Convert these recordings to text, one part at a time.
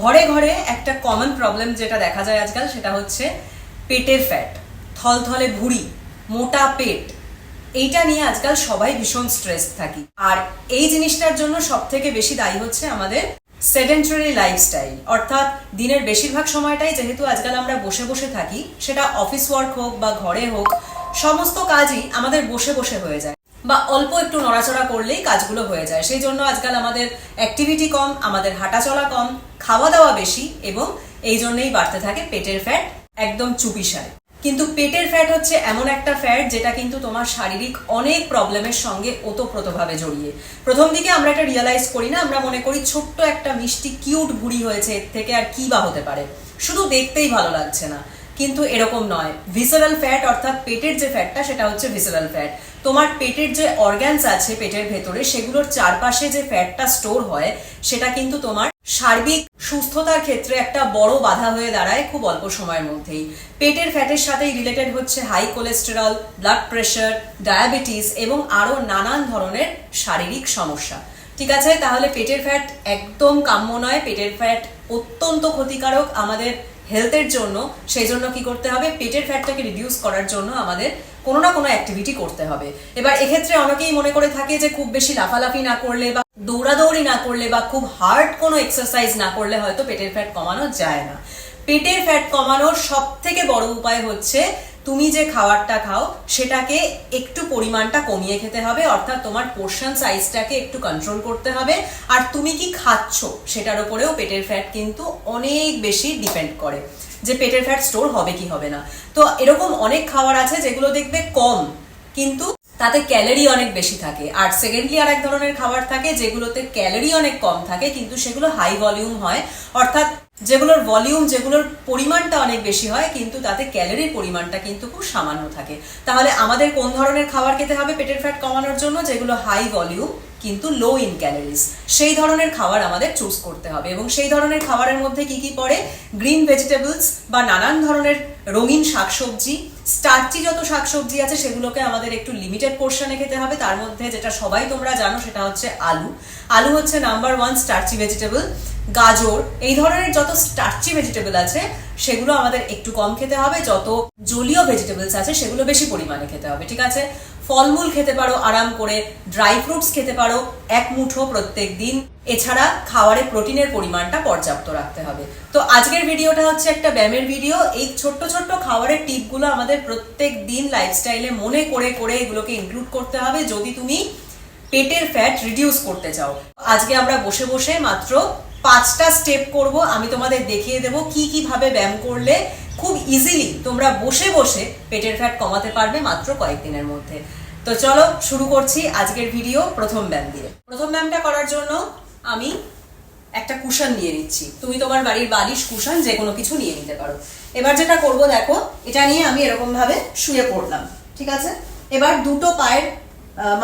ঘরে ঘরে একটা কমন প্রবলেম যেটা দেখা যায় আজকাল, সেটা হচ্ছে পেটের ফ্যাট থলথলে ভুঁড়ি, মোটা পেট। এইটা নিয়ে আজকাল সবাই ভীষণ স্ট্রেস থাকি। আর এই জিনিসটার জন্য সব থেকে বেশি দায়ী হচ্ছে আমাদের সেডেন্টারি লাইফস্টাইল অর্থাৎ দিনের বেশিরভাগ সময়টাই যেহেতু আজকাল আমরা বসে বসে থাকি, সেটা অফিস ওয়ার্ক হোক বা ঘরে হোক, সমস্ত কাজই আমাদের বসে বসে হয়ে যায়। বা অল্প একটু নড়াচড়া করলেই কাজগুলো হয়ে যায়। সেই জন্য আজকাল আমাদের অ্যাক্টিভিটি কম, আমাদের হাঁটাচলা কম খাওয়া দাওয়া বেশি এবং এই জন্যই বাড়তে থাকে পেটের ফ্যাট একদম চুপিসারে কিন্তু পেটের ফ্যাট হচ্ছে এমন একটা ফ্যাট যেটা কিন্তু তোমার শারীরিক অনেক প্রবলেমের সঙ্গে ওতপ্রোতভাবে জড়িয়ে। প্রথম দিকে আমরা এটা রিয়েলাইজ করি না, আমরা মনে করি ছোট্ট একটা মিষ্টি কিউট ভুড়ি হয়েছে এর থেকে আর কি বা হতে পারে। শুধু দেখতেই ভালো লাগছে না। কিন্তু এরকম নয়। ভিসারাল ফ্যাট অর্থাৎ পেটের যে ফ্যাটটা সেটা হচ্ছে ভিসারাল ফ্যাট তোমার পেটের যে অর্গ্যানস আছে পেটের ভেতরে, সেগুলোর চারপাশে যে ফ্যাটটা স্টোর হয়, সেটা কিন্তু তোমার সার্বিক সুস্থতার ক্ষেত্রে একটা বড় বাধা হয়ে দাঁড়ায় খুব অল্প সময়ের মধ্যেই। পেটের ফ্যাটের সাথেই রিলেটেড হচ্ছে high cholesterol blood pressure diabetes এবং আরও নানান ধরনের শারীরিক সমস্যা। ঠিক আছে, তাহলে পেটের ফ্যাট একদম কাম্য নয়। পেটের ফ্যাট অত্যন্ত ক্ষতিকারক আমাদের হেলথের জন্য, সেই জন্য কি করতে হবে? পেটের ফ্যাটটাকে রিডিউস করার জন্য আমাদের কোনো না কোনো অ্যাক্টিভিটি করতে হবে। এবার এক্ষেত্রে অনেকেই মনে করে থাকে যে খুব বেশি লাফালাফি না করলে বা দৌড়াদৌড়ি না করলে বা খুব হার্ড কোনো এক্সারসাইজ না করলে হয়তো পেটের ফ্যাট কমানো যায় না। পেটের ফ্যাট কমানোর সব থেকে বড় উপায় হচ্ছে তুমি যে খাবারটা খাও, সেটাকে একটু পরিমাণটা কমিয়ে খেতে হবে, অর্থাৎ তোমার পোর্শন সাইজটাকে একটু কন্ট্রোল করতে হবে। আর তুমি কি খাচ্ছ, সেটার উপরেও পেটের ফ্যাট কিন্তু অনেক বেশি ডিপেন্ড করে। যে পেটের ফ্যাট স্টোর হবে কি হবে না। তো এরকম অনেক খাবার আছে যেগুলো দেখবে কম, কিন্তু তাতে ক্যালোরি অনেক বেশি থাকে। আর সেকেন্ডলি আর এক ধরনের খাবার থাকে যেগুলোতে ক্যালোরি অনেক কম থাকে, কিন্তু সেগুলো হাই ভলিউম হয়। অর্থাৎ যেগুলোর ভলিউম যেগুলোর পরিমাণটা অনেক বেশি হয়, কিন্তু তাতে ক্যালোরির পরিমাণটা কিন্তু খুব সামান্য থাকে। তাহলে আমাদের কোন ধরনের খাবার খেতে হবে পেটের ফ্যাট কমানোর জন্য? যেগুলো হাই ভলিউম কিন্তু লো ইন ক্যালোরিজ সেই ধরনের খাবার আমাদের চুজ করতে হবে। এবং সেই ধরনের খাবারের মধ্যে কি কি পড়ে? গ্রিন ভেজিটেবলস বা নানান ধরনের রঙিন শাকসবজি স্টার্চি যত শাকসবজি আছে, সেগুলোকে আমাদের একটু লিমিটেড পোর্শনে খেতে হবে। তার মধ্যে যেটা সবাই তোমরা জানো, সেটা হচ্ছে আলু। আলু হচ্ছে নাম্বার ওয়ান স্টার্চি ভেজিটেবল গাজর, এই ধরনের যত স্টার্চি ভেজিটেবল আছে, সেগুলো আমাদের একটু কম খেতে হবে। যত জলীয় ভেজিটেবলস আছে, সেগুলো বেশি পরিমাণে খেতে হবে, ঠিক আছে? ফলমূল খেতে পারো, আরাম করে। ড্রাই ফ্রুটস খেতে পারো, এক মুঠো প্রত্যেক দিন। এছাড়া খাবারে প্রোটিনের পরিমাণটা পর্যাপ্ত রাখতে হবে। তো আজকের ভিডিওটা হচ্ছে একটা ব্যায়ামের ভিডিও। এই ছোট্ট ছোট্ট খাবারের টিপগুলো আমাদের প্রত্যেক দিন লাইফস্টাইলে মনে করে করে এগুলোকে ইনক্লুড করতে হবে। যদি তুমি পেটের ফ্যাট রিডিউস করতে চাও। আজকে আমরা বসে বসে মাত্র পাঁচটা স্টেপ করব, আমি তোমাদের দেখিয়ে দেব কি কীভাবে ব্যায়াম করলে খুব ইজিলি তোমরা বসে বসে পেটের ফ্যাট কমাতে পারবে মাত্র কয়েকদিনের মধ্যে। তো চলো শুরু করছি আজকের ভিডিও প্রথম ব্যায়াম দিয়ে। প্রথম ব্যায়ামটা করার জন্য আমি একটা কুশন নিয়ে নিচ্ছি। তুমি তোমার বাড়ির বালিশ কুশন যে কোনো কিছু নিয়ে নিতে পারো। এবার যেটা করব দেখো, এটা নিয়ে আমি এরকম ভাবে শুয়ে পড়লাম, ঠিক আছে? এবার দুটো পায়ের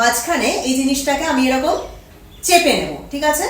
মাঝখানে এই জিনিসটাকে আমি এরকম চেপে নেব, ঠিক আছে?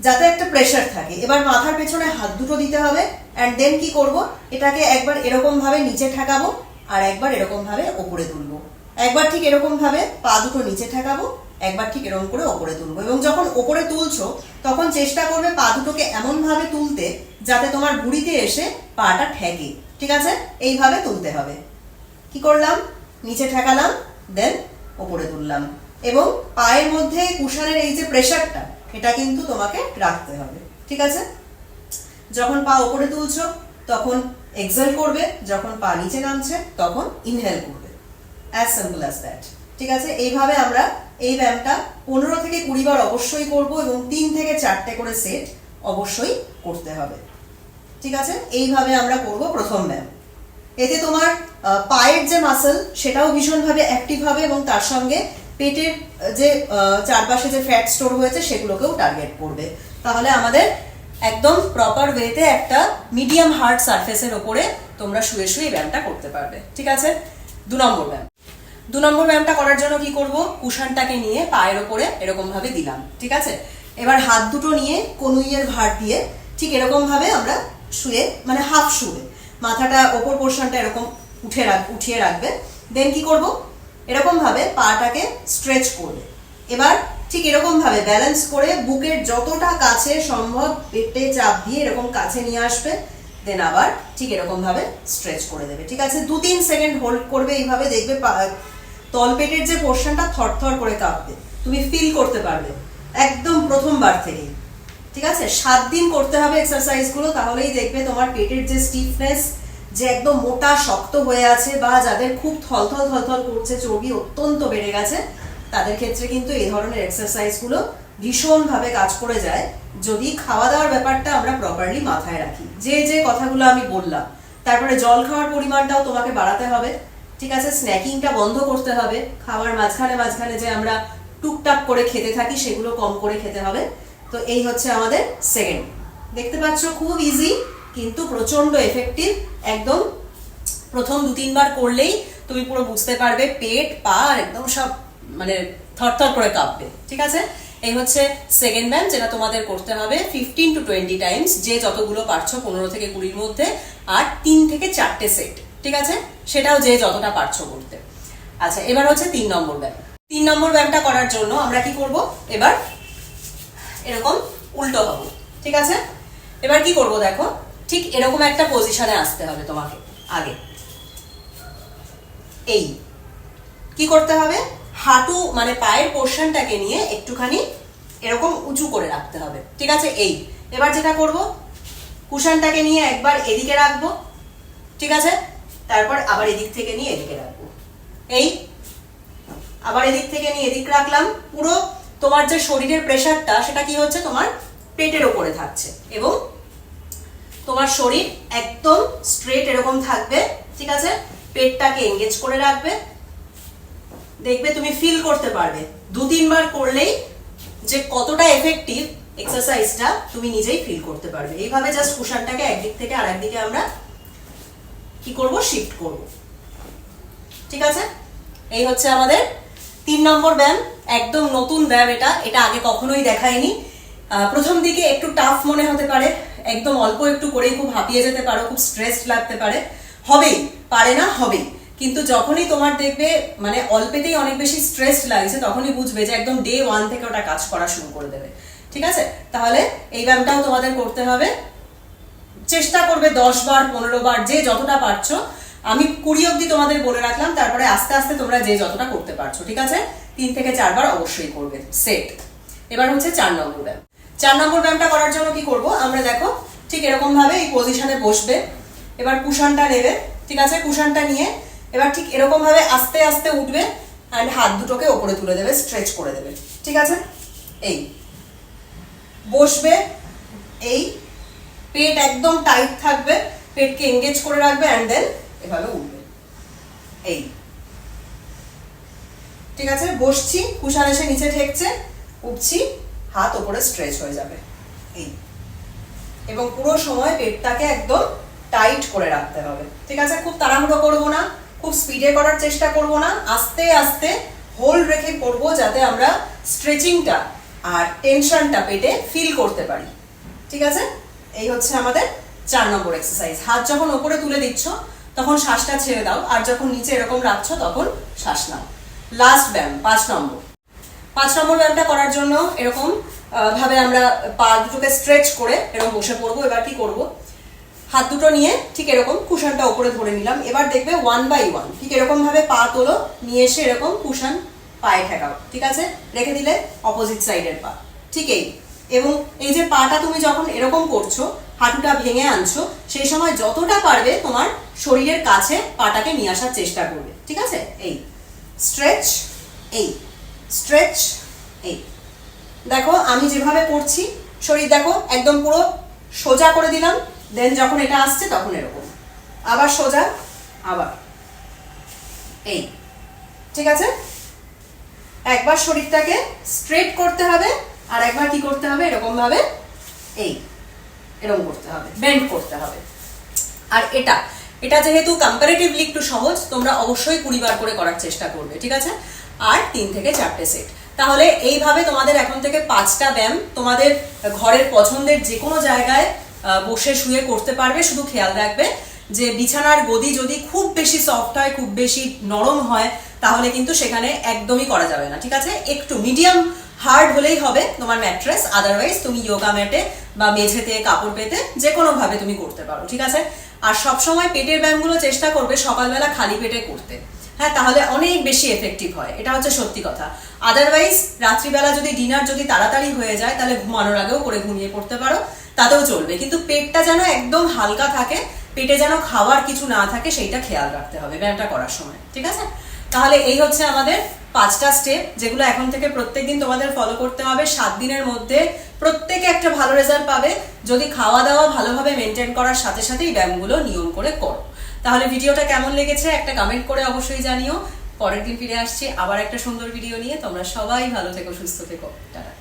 যাতে একটা প্রেশার থাকে। এবার মাথার পেছনে হাত দুটো দিতে হবে অ্যান্ড দেন কি করব? এটাকে একবার এরকম ভাবে নিচে ঠেকাবো, আর একবার এরকম ভাবে ওপরে তুলবো। একবার ঠিক এরকম ভাবে পা দুটো নিচে ঠেকাবো, একবার ঠিক এরকম করে ওপরে তুলবো। এবং যখন ওপরে তুলছো, তখন চেষ্টা করবে পা দুটোকে এমন ভাবে তুলতে, যাতে তোমার ভুঁড়িতে এসে পাটা ঠেকে। ঠিক আছে? এইভাবে তুলতে হবে। কি করলাম? নিচে ঠেকালাম দেন ওপরে তুললাম। এবং পায়ের মধ্যে কুশানের এই যে প্রেশারটা এটা কিন্তু তোমাকে রাখতে হবে, ঠিক আছে? যখন পা ওপরে তুলছো, তখন এক্সেল করবে, যখন পা নিচে নামছে, তখন ইনহেল করবে। অ্যাজ সিম্পল অ্যাজ দ্যাট ঠিক আছে? এইভাবে আমরা এই ব্যায়ামটা পনেরো থেকে কুড়ি বার অবশ্যই করব এবং তিন থেকে চারটে করে সেট অবশ্যই করতে হবে। ঠিক আছে? এইভাবে আমরা করব প্রথম ব্যায়াম। এতে তোমার পায়ের যে মাসেল সেটাও ভীষণভাবে অ্যাক্টিভ হবে এবং তার সঙ্গে পেটের, যে চারপাশে যে ফ্যাট স্টোর হয়েছে সেগুলোকেও টার্গেট করবে। তাহলে আমাদের একদম প্রপার ওয়েতে একটা মিডিয়াম হার্ড সারফেসের ওপরে তোমরা শুয়ে শুয়ে ব্যায়ামটা করতে পারবে। ঠিক আছে? দু নম্বর ব্যায়াম। দু নম্বর ব্যায়ামটা করার জন্য কি করব? কুশনটাকে নিয়ে পায়ের ওপরে এরকম ভাবে দিলাম। ঠিক আছে? এবার হাত দুটো নিয়ে কনুইয়ের ভার দিয়ে ঠিক এরকম ভাবে আমরা শুয়ে মানে হাফ শুয়ে, মাথাটা ওপর পোর্শনটা এরকম উঠে রাখ, উঠিয়ে রাখবে। দেন কি করব? এরকম ভাবে পাটাকে স্ট্রেচ করবে এবার ঠিক এরকম ভাবে ব্যালেন্স করে বুকের যতটা কাছে সম্ভব পেটে চাপ দিয়ে এরকম কাছে নিয়ে আসবে দেন আবার ঠিক এরকম ভাবে স্ট্রেচ করে দেবে। ঠিক আছে? দু তিন সেকেন্ড হোল্ড করবে, এইভাবে দেখবে তলপেটের যে পোর্শনটা থরথর করে কাঁপবে। তুমি ফিল করতে পারবে। একদম প্রথমবার থেকেই। ঠিক আছে? সাত দিন করতে হবে এক্সারসাইজগুলো তাহলেই দেখবে তোমার পেটের যে স্টিফনেস যে একদম মোটা, শক্ত হয়ে আছে বা যাদের খুব থলথল থলথল করছে চর্বি অত্যন্ত বেড়ে গেছে, তাদের ক্ষেত্রে কিন্তু এই ধরনের এক্সারসাইজগুলো ভীষণভাবে কাজ করে যায় যদি খাওয়া দাওয়ার ব্যাপারটা আমরা প্রপারলি মাথায় রাখি। যে যে কথাগুলো আমি বললাম, তারপরে জল খাওয়ার পরিমাণটাও তোমাকে বাড়াতে হবে, ঠিক আছে? স্ন্যাকিংটা বন্ধ করতে হবে, খাওয়ার মাঝখানে মাঝখানে যে আমরা টুকটাক করে খেতে থাকি সেগুলো কম করে খেতে হবে। তো এই হচ্ছে আমাদের সেকেন্ড দেখতে পাচ্ছ, খুব ইজি কিন্তু প্রচণ্ড এফেক্টিভ একদম প্রথম দু তিনবার করলেই তুমি পুরো বুঝতে পারবে, পেট, পা একদম সব মানে থরথর করে কাঁপবে, ঠিক আছে? এই হচ্ছে সেকেন্ড ব্যায়াম যেটা তোমাদের করতে হবে ফিফটিন টু টোয়েন্টি টাইমস যে যতগুলো পারছ পনেরো থেকে কুড়ির মধ্যে, আর তিন থেকে চারটে সেট ঠিক আছে? সেটাও যে যতটা পারছ করতে। আচ্ছা এবার হচ্ছে তিন নম্বর ব্যায়াম তিন নম্বর ব্যায়ামটা করার জন্য আমরা কি করব? এবার এরকম উল্টো হব, ঠিক আছে? এবার কি করব দেখো? ঠিক এরকম একটা পজিশনে আসতে হবে তোমাকে, আগে। এই। কি করতে হবে? হাঁটু মানে পায়ের পোর্শনটাকে নিয়ে একটুখানি এরকম উঁচু করে রাখতে হবে। ঠিক আছে? এই। এবার যেটা করব? কুশনটাকে নিয়ে একবার এদিকে রাখব। ঠিক আছে? তারপর আবার এদিক থেকে নিয়ে এদিকে রাখব। এই। আবার এদিক থেকে নিয়ে এদিক রাখলাম। পুরো তোমার যে শরীরের প্রেশারটা সেটা কি হচ্ছে? তোমার পেটের ওপরে থাকছে। এবং তোমার শরীর একদম স্ট্রেট এরকম থাকবে, ঠিক আছে? পেটটাকে এঙ্গেজ করে রাখবে। দেখবে তুমি ফিল করতে পারবে। দু, তিনবার করলেই যে কতটা এফেক্টিভ এক্সারসাইজটা তুমি নিজেই ফিল করতে পারবে। এইভাবে জাস্ট কুশনটাকে একদিক থেকে আর একদিকে আমরা কি করব? শিফট করব। ঠিক আছে? এই হচ্ছে আমাদের তিন নম্বর ব্যায়াম। একদম নতুন ব্যায়াম এটা। এটা আগে কখনোই দেখায়নি প্রথম দিকে একটু টাফ মনে হতে পারে। একদম অল্প একটু করেই খুব হাঁপিয়ে যেতে পারো, খুব স্ট্রেসড লাগতে পারে। হবেই, পারে না, হবেই। কিন্তু যখনই তোমার দেখবে মানে অল্পেতেই অনেক বেশি স্ট্রেসড লাগছে, তখনই বুঝবে যে একদম ডে ওয়ান থেকে ওটা কাজ করা শুরু করে দেবে। ঠিক আছে? তাহলে এই ব্যায়ামটাও তোমাদের করতে হবে। চেষ্টা করবে দশ বার, পনেরো বার, যে যতটা পারছ। আমি কুড়ি অব্দি তোমাদের বলে রাখলাম, তারপরে আস্তে আস্তে তোমরা যে যতটা করতে পারছ, ঠিক আছে? তিন থেকে চারবার অবশ্যই করবে। সেট এবার হচ্ছে চার নম্বর ব্যায়াম। চার নম্বর ব্যায়ামটা করার জন্য কি করব? আমরা দেখো, ঠিক এরকম ভাবে এই পজিশনে বসবে। এবার কুশনটা নেবে, ঠিক আছে? কুশনটা নিয়ে এবার ঠিক এরকম ভাবে আস্তে আস্তে উঠবে অ্যান্ড হাত দুটোকে ওপরে তুলে দেবে স্ট্রেচ করে দেবে। ঠিক আছে? এই। বসবে, এই। পেট একদম টাইট থাকবে, পেটকে এঙ্গেজ করে রাখবে অ্যান্ড দেন এভাবে উঠবে। এই। ঠিক আছে? বসছি কুশান এসে নিচে ঠেকছে, উঠছি। হাত ওপরে স্ট্রেচ হয়ে যাবে। এই। এবং পুরো সময় পেটটাকে একদম টাইট করে রাখতে হবে। ঠিক আছে? খুব তাড়াহুড়ো করব না, খুব স্পিডে করার চেষ্টা করব না, আস্তে আস্তে হোল্ড রেখে করব যাতে আমরা স্ট্রেচিংটা আর টেনশনটা পেটে ফিল করতে পারি। ঠিক আছে? এই হচ্ছে আমাদের চার নম্বর এক্সারসাইজ হাত যখন ওপরে তুলে দিচ্ছ, তখন শ্বাসটা ছেড়ে দাও। আর যখন নিচে এরকম রাখছো, তখন শ্বাস নাও। লাস্ট ব্যায়াম, পাঁচ নম্বর। পাঁচ নম্বর ব্যায়ামটা করার জন্য এরকম ভাবে আমরা পা দুটোকে স্ট্রেচ করে এরকম বসে পড়ব। এবার কি করব? হাত দুটো নিয়ে ঠিক এরকম কুশনটা ওপরে ধরে নিলাম। এবার দেখবে ওয়ান বাই ওয়ান ঠিক এরকম ভাবে পা তোলো, নিয়ে এসে এরকম কুশন পায়ে ঠেকাও, ঠিক আছে? রেখে দিলে অপোজিট সাইডের পা, ঠিক এই। এবং এই যে পাটা তুমি যখন এরকম করছ, হাঁটুটা ভেঙে আনছো, সেই সময় যতটা পারবে তোমার শরীরের কাছে পাটাকে নিয়ে আসার চেষ্টা করবে, ঠিক আছে? এই স্ট্রেচ এই। স্ট্রেচ এই দেখো, আমি যেভাবে করছি, শরীর দেখো, একদম পুরো সোজা করে দিলাম দেন যখন এটা আসছে তখন এরকম। আবার সোজা, আবার। এই ঠিক আছে? একবার শরীরটাকে স্ট্রেট করতে হবে, আর একবার কি করতে হবে? এরকম ভাবে এই এরকম করতে হবে বেন্ড করতে হবে। আর এটা এটা যেহেতু কম্পারেটিভলি একটু সহজ, তোমরা অবশ্যই কুড়ি বার করে করার চেষ্টা করবে, ঠিক আছে? আর তিন থেকে চারটে সেট তাহলে এইভাবে তোমাদের এখন থেকে পাঁচটা ব্যায়াম তোমাদের ঘরের পছন্দের যে কোনো জায়গায় বসে শুয়ে করতে পারবে। শুধু খেয়াল রাখবে যে বিছানার গদি যদি খুব বেশি সফট হয়, খুব বেশি নরম হয়, তাহলে কিন্তু সেখানে একদমই করা যাবে না, ঠিক আছে? একটু মিডিয়াম হার্ড হলেই হবে তোমার ম্যাট্রেস আদারওয়াইজ তুমি যোগা ম্যাটে বা মেঝেতে, কাপড় পেতে যে কোনো ভাবে তুমি করতে পারো, ঠিক আছে? আর সব সময় পেটের ব্যায়ামগুলো চেষ্টা করবে সকালবেলা খালি পেটে করতে। হ্যাঁ তাহলে অনেক বেশি এফেক্টিভ হয়। এটা হচ্ছে সত্যি কথা। আদারওয়াইজ রাত্রিবেলা যদি ডিনার যদি তাড়াতাড়ি হয়ে যায়, তাহলে ঘুমানোর আগেও করে ঘুমিয়ে পড়তে পারো। তাতেও চলবে। কিন্তু পেটটা যেন একদম হালকা থাকে, পেটে যেন খাওয়ার কিছু না থাকে, সেইটা খেয়াল রাখতে হবে ব্যায়ামটা করার সময়। ঠিক আছে? তাহলে এই হচ্ছে আমাদের পাঁচটা স্টেপ যেগুলো এখন থেকে প্রত্যেকদিন তোমাদের ফলো করতে হবে। সাত দিনের মধ্যে প্রত্যেকে একটা ভালো রেজাল্ট পাবে। যদি খাওয়া দাওয়া ভালোভাবে মেনটেন করার সাথে সাথে এই ব্যায়ামগুলো নিয়ম করে করো। তাহলে ভিডিওটা কেমন লেগেছে একটা কমেন্ট করে অবশ্যই জানিও। পরের দিন ফিরে আসছি, আবার একটা সুন্দর ভিডিও নিয়ে। তোমরা সবাই ভালো থেকো, সুস্থ থেকো। টাটা।